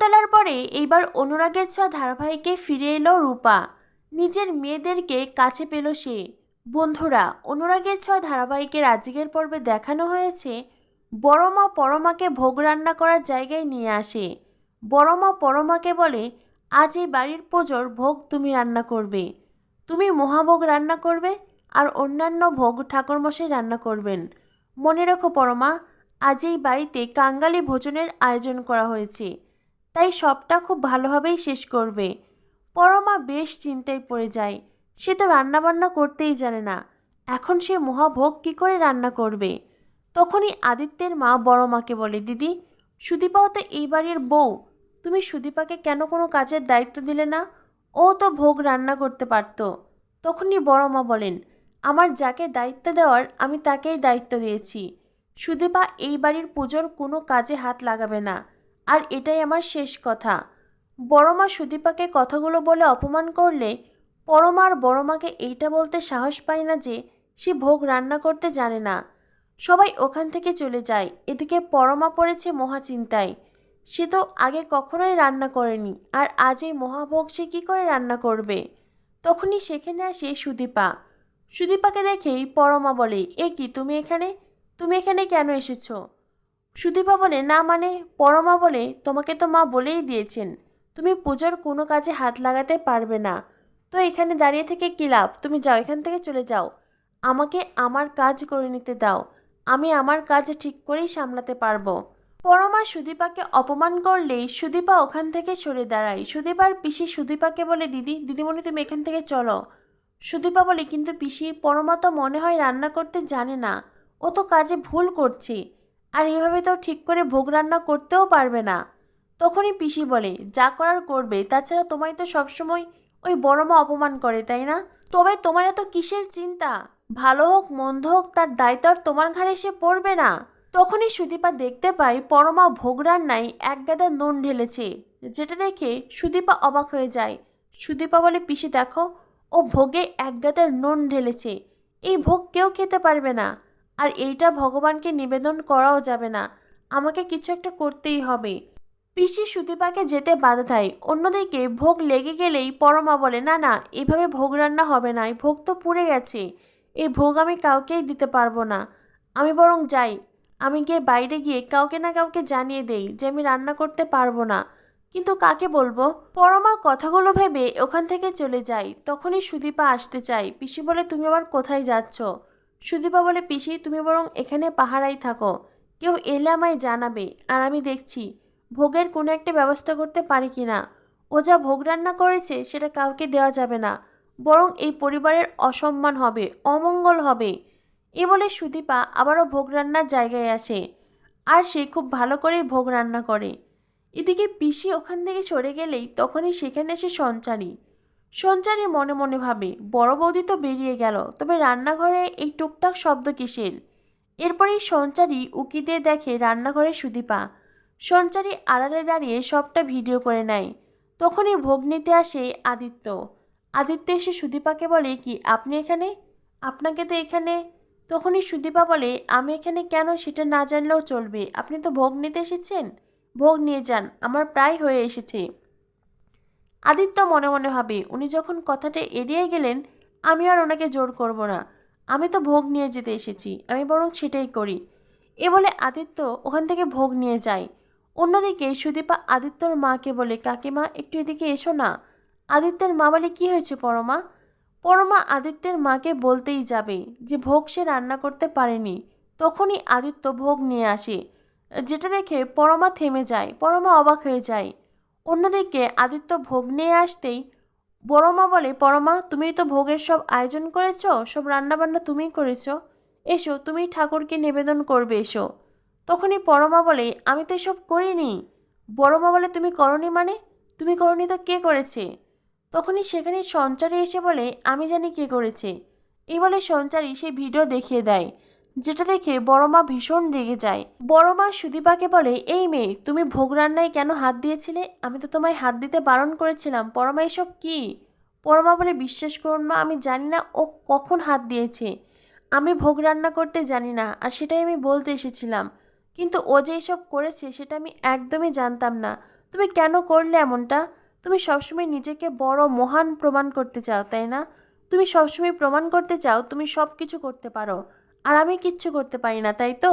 শকুন্তলার পরে এইবার অনুরাগের ছোঁয়া ধারাবাহিকে ফিরে এলো রূপা। নিজের মেয়েদেরকে কাছে পেল সে। বন্ধুরা, অনুরাগের ছোঁয়া ধারাবাহিকের আজকের পর্বে দেখানো হয়েছে, বড়মা পরমাকে ভোগ রান্না করার জায়গায় নিয়ে আসে। বড়মা পরমাকে বলে, আজ এই বাড়ির পুজোর ভোগ তুমি রান্না করবে। তুমি মহাভোগ রান্না করবে আর অন্যান্য ভোগ ঠাকুরমশাই রান্না করবেন। মনে রেখো পরমা, আজ এই বাড়িতে কাঙ্গালি ভোজনের আয়োজন করা হয়েছে। তাই সবটা খুব ভালোভাবেই শেষ করবে। পরমা বেশ চিন্তায় পড়ে যায়। সে তো রান্নাবান্না করতেই জানে না। এখন সে মহাভোগ কি করে রান্না করবে? তখনই আদিত্যের মা বড় মাকে বলে, দিদি, সুদীপাও তো এই বাড়ির বউ। তুমি সুদীপাকে কেন কোনো কাজের দায়িত্ব দিলে না? ও তো ভোগ রান্না করতে পারতো। তখনই বড় মা বলেন, আমার যাকে দায়িত্ব দেওয়ার, আমি তাকেই দায়িত্ব দিয়েছি। সুদীপা এই বাড়ির পুজোর কোনো কাজে হাত লাগাবে না। আর এটাই আমার শেষ কথা। বড়মা সুদীপাকে কথাগুলো বলে অপমান করলে পরমার বড়মাকে এইটা বলতে সাহস পায় না যে সে ভোগ রান্না করতে জানে না। সবাই ওখান থেকে চলে যায়। এদিকে পরমা পড়েছে মহাচিন্তায় সে তো আগে কখনোই রান্না করেনি। আর আজ এই মহাভোগ সে কী করে রান্না করবে? তখনই সেখানে আসে সুদীপা। সুদীপাকে দেখেই পরমা বলে, এ কি, তুমি এখানে? তুমি এখানে কেন এসেছ? সুদীপা বলে না মানে পরমা বলে তোমাকে তো মা বলেই দিয়েছেন। তুমি পুজোর কোনো কাজে হাত লাগাতে পারবে না। তো এখানে দাঁড়িয়ে থেকে কী লাভ? তুমি যাও, এখান থেকে চলে যাও। আমাকে আমার কাজ করে নিতে দাও। আমি আমার কাজ ঠিক করেই সামলাতে পারব। পরমা সুদীপাকে অপমান করলেই সুদীপা ওখান থেকে সরে দাঁড়ায়। সুদীপার পিসি সুদীপাকে বলে, দিদি, দিদিমণি, তুমি এখান থেকে চলো। সুদীপা বলে, কিন্তু পিসি, পরমা তো মনে হয় রান্না করতে জানে না। ও তো কাজে ভুল করছে। আর এভাবে তো ঠিক করে ভোগ রান্না করতেও পারবে না। তখনই পিসি বলে, যা করার করবে, তাছাড়া তোমায় তো সবসময় ওই বড় মা অপমান করে, তাই না? তবে তোমার এত কিসের চিন্তা? ভালো হোক, মন্দ হোক, তার দায়িত্ব আর তোমার ঘাড়ে এসে পড়বে না। তখনই সুদীপা দেখতে পায় পরমা ভোগ রান্নায় এক গাদা নুন ঢেলেছে, যেটা দেখে সুদীপা অবাক হয়ে যায়। সুদীপা বলে, পিসি, দেখো, ও ভোগে এক গাদার নুন ঢেলেছে। এই ভোগ কেউ খেতে পারবে না। আর এইটা ভগবানকে নিবেদন করাও যাবে না। আমাকে কিছু একটা করতেই হবে। পিসি সুদীপাকে যেতে বাধা দেয়। অন্যদিকে ভোগ লেগে গেলেই পরমা বলে, না না, এভাবে ভোগ রান্না হবে না, এই ভোগ তো পুড়ে গেছে। এই ভোগ আমি কাউকেই দিতে পারব না। আমি বরং যাই। আমি গিয়ে বাইরে গিয়ে কাউকে না কাউকে জানিয়ে দেই যে আমি রান্না করতে পারব না। কিন্তু কাকে বলব? পরমা কথাগুলো ভেবে ওখান থেকে চলে যায়। তখনই সুদীপা আসতে চায়। পিসি বলে, তুমি আবার কোথায় যাচ্ছ? সুদীপা বলে, পিসি, তুমি বরং এখানে পাহারাই থাকো। কেউ এলে আমায় জানাবে, আর আমি দেখছি ভোগের কোনো একটা ব্যবস্থা করতে পারি কি না। ও যা ভোগ রান্না করেছে, সেটা কাউকে দেওয়া যাবে না। বরং এই পরিবারের অসম্মান হবে, অমঙ্গল হবে। এ বলে সুদীপা আবারও ভোগ রান্নার জায়গায় আসে, আর সে খুব ভালো করেই ভোগ রান্না করে। এদিকে পিসি ওখান থেকে সরে গেলেই তখনই সেখানে এসে সঞ্চারী। সঞ্চারী মনে মনে ভাবে, বড় বৌদি তো বেরিয়ে গেল, তবে রান্নাঘরে এই টুকটাক শব্দ কিসের? এরপরেই সঞ্চারী উকি দিয়ে দেখে রান্নাঘরে সুদীপা। সঞ্চারী আড়ালে দাঁড়িয়ে সবটা ভিডিও করে নেয়। তখনই ভোগ নিতে আসে আদিত্য। আদিত্য এসে সুদীপাকে বলে, কি, আপনি এখানে? আপনাকে তো এখানে? তখনই সুদীপা বলে, আমি এখানে কেন সেটা না জানলেও চলবে। আপনি তো ভোগ নিতে এসেছেন? ভোগ নিয়ে যান, আমার প্রায় হয়ে এসেছে। আদিত্য মনে মনে ভাবে, উনি যখন কথাটা এড়িয়ে গেলেন, আমি আর ওনাকে জোর করব না। আমি তো ভোগ নিয়ে যেতে এসেছি, আমি বরং সেটাই করি। এ বলে আদিত্য ওখান থেকে ভোগ নিয়ে যায়। অন্যদিকে সুদীপা আদিত্যর মাকে বলে, কাকিমা, একটু এদিকে এসো না। আদিত্যের মা বলে, কী হয়েছে পরমা? পরমা আদিত্যের মাকে বলতেই যাবে যে, ভোগ সে রান্না করতে পারেনি। তখনই আদিত্য ভোগ নিয়ে আসে, যেটা দেখে পরমা থেমে যায়, পরমা অবাক হয়ে যায়। অন্যদিকে আদিত্য ভোগ নিয়ে আসতেই, বড়মা বলে, পরমা তুমি তো ভোগের সব আয়োজন করেছ, সব রান্নাবান্না তুমিই করেছ। এসো, তুমি ঠাকুরকে নিবেদন করবে, এসো। তখনই পরমা বলে, আমি তো এসব করিনি। বড়মা বলে, তুমি করনি মানে? তুমি করনি তো কে করেছে? তখনই সেখানে সঞ্চারী এসে বলে, আমি জানি কে করেছে। এই বলে সঞ্চারী সেই ভিডিও দেখিয়ে দেয়। যেটা দেখে বড় মা ভীষণ রেগে যায়। বড় মা সুদীপাকে বলে, এই মেয়ে, তুমি ভোগ রান্নায় কেন হাত দিয়েছিলে? আমি তো তোমায় হাত দিতে বারণ করেছিলাম। পরমা, এসব কি? পরমা বলে, বিশ্বাস করুন মা, আমি জানি না ও কখন হাত দিয়েছে। আমি ভোগ রান্না করতে জানি না, আর সেটাই আমি বলতে এসেছিলাম। কিন্তু ও যে এসব করেছে, সেটা আমি একদমই জানতাম না। তুমি কেন করলে এমনটা? তুমি সবসময় নিজেকে বড় মহান প্রমাণ করতে চাও, তাই না? তুমি সবসময় প্রমাণ করতে চাও, তুমি সব কিছু করতে পারো। আর আমি কিচ্ছু করতে পারি না, তাই তো?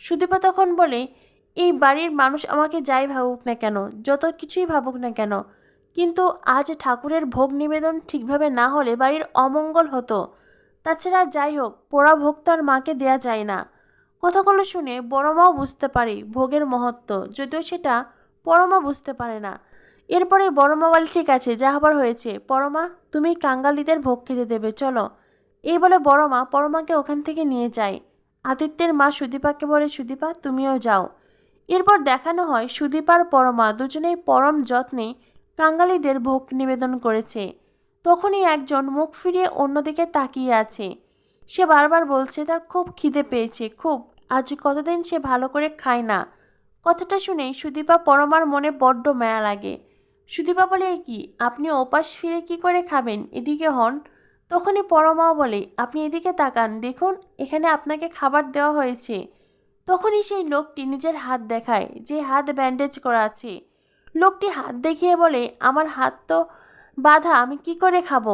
সুদীপা তখন বলে, এই বাড়ির মানুষ আমাকে যাই ভাবুক না কেন, যত কিছুই ভাবুক না কেন, কিন্তু আজ ঠাকুরের ভোগ নিবেদন ঠিকভাবে না হলে বাড়ির অমঙ্গল হতো। তাছাড়া যাই হোক, পোড়া ভোগ তো আর মাকে দেয়া যায় না। কথাগুলো শুনে বড় মাও বুঝতে পারে ভোগের মহত্ব, যদিও সেটা পরমা বুঝতে পারে না। এরপরে বড় মা বলে, ঠিক আছে, যা হবার হয়েছে। পরমা, তুমি কাঙ্গালিদের ভোগ খেতে দেবে, চলো। এই বলে বড় মা পরমাকে ওখান থেকে নিয়ে যায়। আদিত্যের মা সুদীপাকে বলে, সুদীপা, তুমিও যাও। এরপর দেখানো হয় সুদীপার পরমা দুজনেই পরম যত্নে কাঙ্গালিদের ভোগ নিবেদন করেছে। তখনই একজন মুখ ফিরিয়ে অন্যদিকে তাকিয়ে আছে। সে বারবার বলছে, তার খুব খিদে পেয়েছে, খুব। আজ কতদিন সে ভালো করে খায় না? কথাটা শুনে সুদীপা পরমার মনে বড্ড মায়া লাগে। সুদীপা বলে, "এ কি? আপনি ওপাশ ফিরে কি করে খাবেন? এদিকে হন। তখনই পরমাও বলে, আপনি এদিকে তাকান, দেখুন, এখানে আপনাকে খাবার দেওয়া হয়েছে। তখনই সেই লোকটি নিজের হাত দেখায়, যে হাত ব্যান্ডেজ করা আছে। লোকটি হাত দেখিয়ে বলে, আমার হাত তো বাধা, আমি কি করে খাব?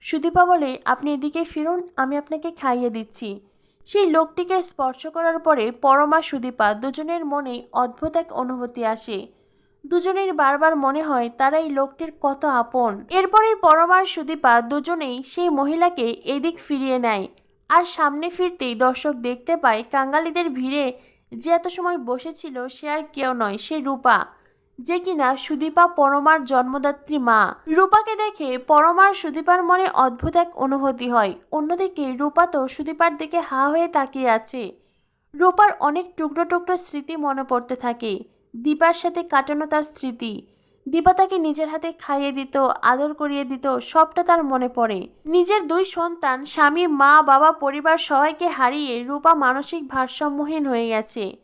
সুদীপা বলে, আপনি এদিকে ফিরুন, আমি আপনাকে খাইয়ে দিচ্ছি। সেই লোকটিকে স্পর্শ করার পরে পরমা, সুদীপা দুজনের মনে অদ্ভুত এক অনুভূতি আসে। দুজনের বারবার মনে হয় তারা এই লোকটির কত আপন। এরপরেই পরমার সুদীপা দুজনেই সেই মহিলাকে এদিক ফিরিয়ে নেয় আর সামনে ফিরতেই দর্শক দেখতে পায় কাঙ্গালিদের ভিড়ে যে এত সময় বসেছিল সে আর কেউ নয়, সে রূপা। যে কিনা সুদীপা পরমার জন্মদাত্রী মা। রূপাকে দেখে পরমার সুদীপার মনে অদ্ভুত এক অনুভূতি হয়। অন্যদিকে রূপা তো সুদীপার দিকে হা হয়ে তাকিয়ে আছে। রূপার অনেক টুকরো টুকরো স্মৃতি মনে পড়তে থাকে। দীপার সাথে কাটানো তার স্মৃতি। দীপা তাকে নিজের হাতে খাইয়ে দিত, আদর করিয়ে দিত, সবটা তার মনে পড়ে। নিজের দুই সন্তান, স্বামী, মা, বাবা, পরিবার সবাইকে হারিয়ে রূপা মানসিক ভারসাম্যহীন হয়ে গেছে।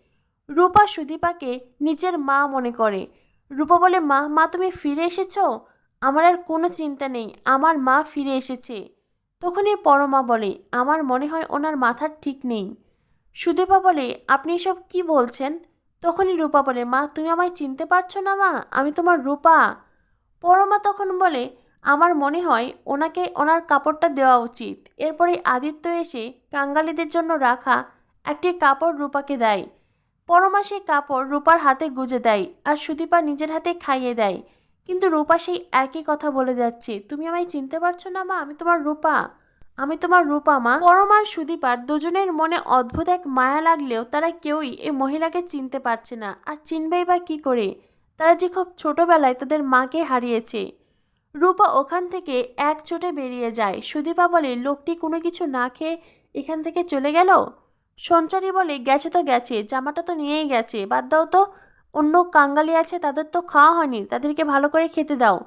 রূপা সুদীপাকে নিজের মা মনে করে। রূপা বলে, মা মা, তুমি ফিরে এসেছ? আমার আর কোনো চিন্তা নেই, আমার মা ফিরে এসেছে। তখনই পরমা বলে, আমার মনে হয় ওনার মাথার ঠিক নেই। সুদীপা বলে, আপনি এসব কি বলছেন? তখনই রূপা বলে, মা, তুমি আমায় চিনতে পারছ না, মা? আমি তোমার রূপা। পরমা তখন বলে, আমার মনে হয় ওনাকে ওনার কাপড়টা দেওয়া উচিত। এরপরে আদিত্য এসে কাঙ্গালিদের জন্য রাখা একটি কাপড় রূপাকে দেয়। পরমা সেই কাপড় রূপার হাতে গুজে দেয় আর সুদীপা নিজের হাতে খাইয়ে দেয়। কিন্তু রূপা সেই একই কথা বলে যাচ্ছে, তুমি আমায় চিনতে পারছ না, মা? আমি তোমার রূপা। আমি তোমার রূপা, মা। পরমার সুদীপার দুজনের মনে অদ্ভুত এক মায়া লাগলেও তারা কেউই এই মহিলাকে চিনতে পারছে না। আর চিনবেই বা কি করে? তারা যে খুব ছোটবেলায় তাদের মাকে হারিয়েছে। রূপা ওখান থেকে এক চোটে বেরিয়ে যায়। সুদীপা বলে, লোকটি কোনো কিছু না খেয়ে এখান থেকে চলে গেল? সঞ্চারী বলে, গেছে তো গেছে, জামাটা তো নিয়েই গেছে। বাদ দাও তো, অন্য কাঙ্গালি আছে, তাদের তো খাওয়া হয়নি। তাদেরকে ভালো করে খেতে দাও।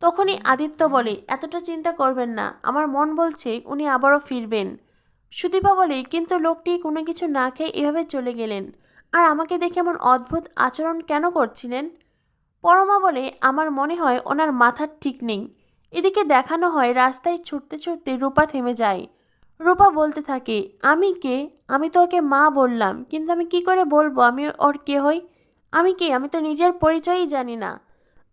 তখনই আদিত্য বলে, এতটা চিন্তা করবেন না, আমার মন বলছে উনি আবারও ফিরবেন। সুদীপা বলে, কিন্তু লোকটি কোনো কিছু না খেয়ে এভাবে চলে গেলেন। আর আমাকে দেখে এমন অদ্ভুত আচরণ কেন করছিলেন? পরমা বলে, আমার মনে হয় ওনার মাথার ঠিক নেই। এদিকে দেখানো হয় রাস্তায় ছুটতে ছুটতে রূপা থেমে যায়। রূপা বলতে থাকে, আমি কে? আমি তো ওকে মা বললাম, কিন্তু আমি কি করে বলব? আমি ওর কে হই? আমি কে? আমি তো নিজের পরিচয়ই জানি না।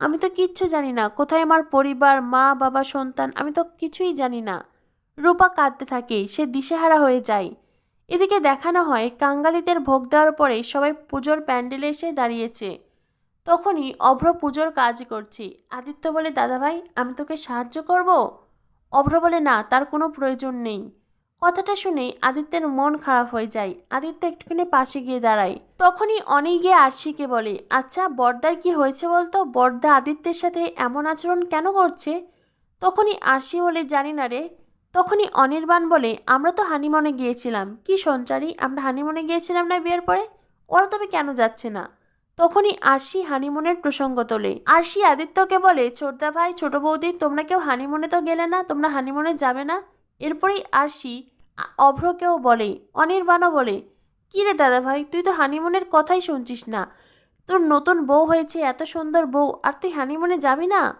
আমি তো কিচ্ছু জানি না। কোথায় আমার পরিবার, মা, বাবা, সন্তান, আমি তো কিছুই জানি না। রূপা কাঁদতে থাকে, সে দিশেহারা হয়ে যায়। এদিকে দেখানো হয়, কাঙ্গালিদের ভোগ দেওয়ার পরে সবাই পুজোর প্যান্ডেলে এসে দাঁড়িয়েছে। তখনই অভ্র পুজোর কাজ করছি। আদিত্য বলে, দাদাভাই, আমি তোকে সাহায্য করব? অভ্র বলে, না, তার কোনো প্রয়োজন নেই। কথাটা শুনে আদিত্যের মন খারাপ হয়ে যায়। আদিত্য একটুখানি পাশে গিয়ে দাঁড়ায়। তখনই অনেক গিয়ে আরশিকে বলে আচ্ছা বর্দার কি হয়েছে বলতো? বর্দা আদিত্যের সাথে এমন আচরণ কেন করছে? তখনই আরশি বলে, জানি না রে। তখনই অনির্বাণ বলে, আমরা তো হানিমনে গিয়েছিলাম। কি সঞ্চারী, আমরা হানিমনে গিয়েছিলাম না বিয়ের পরে? ওরা তবে কেন যাচ্ছে না? তখনই আরশি হানিমুনের প্রসঙ্গ তোলে। আরশি আদিত্যকে বলে, ছোটদা ভাই, ছোট বৌদি, তোমরা কেউ হানিমুনে তো গেলে না? তোমরা হানিমুনে যাবে না? এরপরেই আরশি অভ্রকেও বলে, অনির্বাণও বলে কী রে দাদা ভাই তুই তো হানিমুনের কথাই শুনছিস না। তোর নতুন বউ হয়েছে, এত সুন্দর বউ, আর তুই হানিমুনে যাবি না?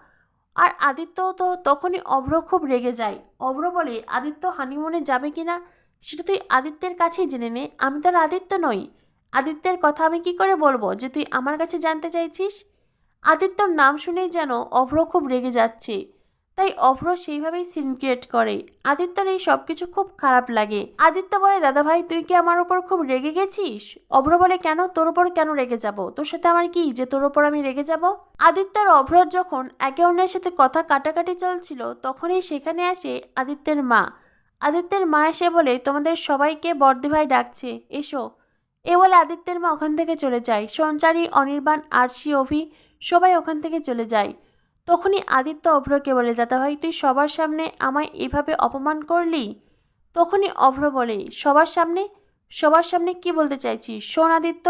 আর আদিত্য তো তখনই অভ্র খুব রেগে যায়। অভ্র বলে, আদিত্য হানিমুনে যাবে কি না, সেটা তুই আদিত্যের কাছেই জেনে নে, আমি তো আর আদিত্য নই। আদিত্যের কথা আমি কি করে বলব যে তুই আমার কাছে জানতে চাইছিস? আদিত্যর নাম শুনেই যেন অভ্র খুব রেগে যাচ্ছে। তাই অভ্র সেইভাবেই সিন ক্রিয়েট করে। আদিত্যর এই সব কিছু খুব খারাপ লাগে। আদিত্য বলে দাদা ভাই তুই কি আমার উপর খুব রেগে গেছিস? অভ্র বলে, কেন? তোর উপর কেন রেগে যাব? তোর সাথে আমার কি যে তোর উপর আমি রেগে যাব? আদিত্যর অভ্রর যখন একে অন্যের সাথে কথা কাটাকাটি চলছিল, তখনই সেখানে আসে আদিত্যের মা। আদিত্যের মা এসে বলে, তোমাদের সবাইকে বর্দি ভাই ডাকছে, এসো। এ বলে আদিত্যের মা ওখান থেকে চলে যায়। সঞ্চারী, অনির্বাণ, আরশি, অভি সবাই ওখান থেকে চলে যায়। তখনই আদিত্য অভ্রকে বলে, দাদা ভাই, তুই সবার সামনে আমায় এভাবে অপমান করলি? তখনই অভ্র বলে, সবার সামনে? সবার সামনে কি বলতে চাইছি শোন আদিত্য,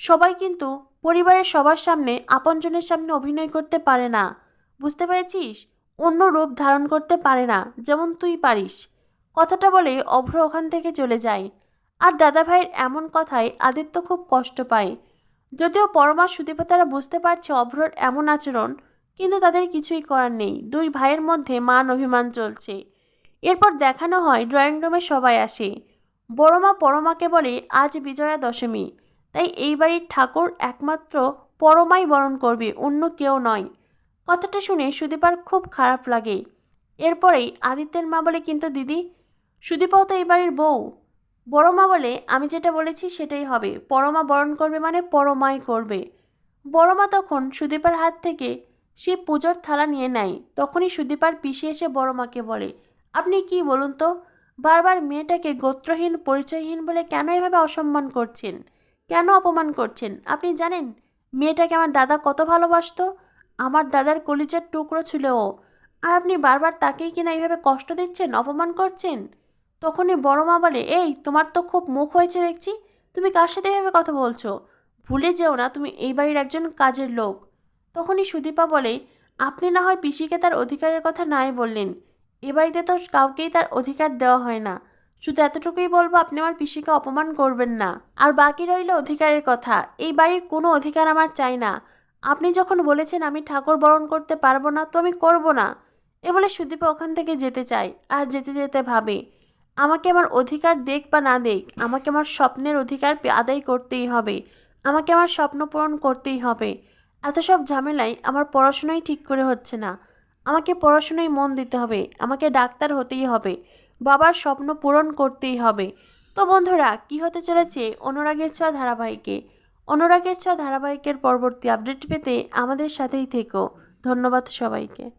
সবাই কিন্তু পরিবারের সবার সামনে আপনজনের সামনে অভিনয় করতে পারে না। বুঝতে পেরেছিস? অন্য রূপ ধারণ করতে পারে না, যেমন তুই পারিস। কথাটা বলে অভ্র ওখান থেকে চলে যায়। আর দাদা ভাইয়ের এমন কথায় আদিত্য খুব কষ্ট পায়। যদিও পরমা সুদীপা তারা বুঝতে পারছে অভ্রর এমন আচরণ কিন্তু তাদের কিছুই করার নেই। দুই ভাইয়ের মধ্যে মান অভিমান চলছে। এরপর দেখানো হয় ড্রয়িং রুমে সবাই আসে। বড়মা পরমাকে বলে, আজ বিজয়া দশমী। তাই এই বাড়ির ঠাকুর একমাত্র পরমাই বরণ করবে, অন্য কেউ নয়। কথাটা শুনে সুদীপার খুব খারাপ লাগে। এরপরেই আদিত্যের মা বলে, কিন্তু দিদি, সুদীপাও তো এই বাড়ির বউ। বড় মা বলে, আমি যেটা বলেছি সেটাই হবে। পরমা বরণ করবে মানে পরমাই করবে। বড়মা তখন সুদীপার হাত থেকে সে পুজোর থালা নিয়ে নেয়। তখনই সুদীপার পিসে এসে বড় মাকে বলে, আপনি কি বলুন তো, বারবার মেয়েটাকে গোত্রহীন, পরিচয়হীন বলে কেন এভাবে অসম্মান করছেন? কেন অপমান করছেন? আপনি জানেন, মেয়েটাকে আমার দাদা কত ভালোবাসত? আমার দাদার কলিজার টুকরো ছিল ও। আর আপনি বারবার তাকেই কিনা এইভাবে কষ্ট দিচ্ছেন, অপমান করছেন? তখনই বড় মা বলে, এই, তোমার তো খুব মুখ হয়েছে দেখছি। তুমি কার সাথে এভাবে কথা বলছো? ভুলে যেও না, তুমি এই বাড়ির একজন কাজের লোক। তখনই সুদীপা বলে, আপনি না হয় পিসিকে তার অধিকারের কথা নাই বললেন। এ বাড়িতে তো কাউকেই তার অধিকার দেওয়া হয় না। শুধু এতটুকুই বলব, আপনি আমার পিসিকে অপমান করবেন না। আর বাকি রইল অধিকারের কথা। এই বাড়ির কোনো অধিকার আমার চাই না। আপনি যখন বলেছেন আমি ঠাকুর বরণ করতে পারব না, তো আমি করব না। এ বলে সুদীপা ওখান থেকে যেতে চায়, আর যেতে যেতে ভাবে, আমাকে আমার অধিকার দেখ বা না দেখ, আমাকে আমার স্বপ্নের অধিকার আদায় করতেই হবে। আমাকে আমার স্বপ্ন পূরণ করতেই হবে। এত সব ঝামেলায় আমার পড়াশোনাই ঠিক করে হচ্ছে না। আমাকে পড়াশোনায় মন দিতে হবে, আমাকে ডাক্তার হতেই হবে, বাবার স্বপ্ন পূরণ করতেই হবে। তো বন্ধুরা, কি হতে চলেছে অনুরাগের ছোঁয়া ধারাবাহিকে? অনুরাগের ছোঁয়া ধারাবাহিকের পরবর্তী আপডেট পেতে আমাদের সাথেই থেকো। ধন্যবাদ সবাইকে।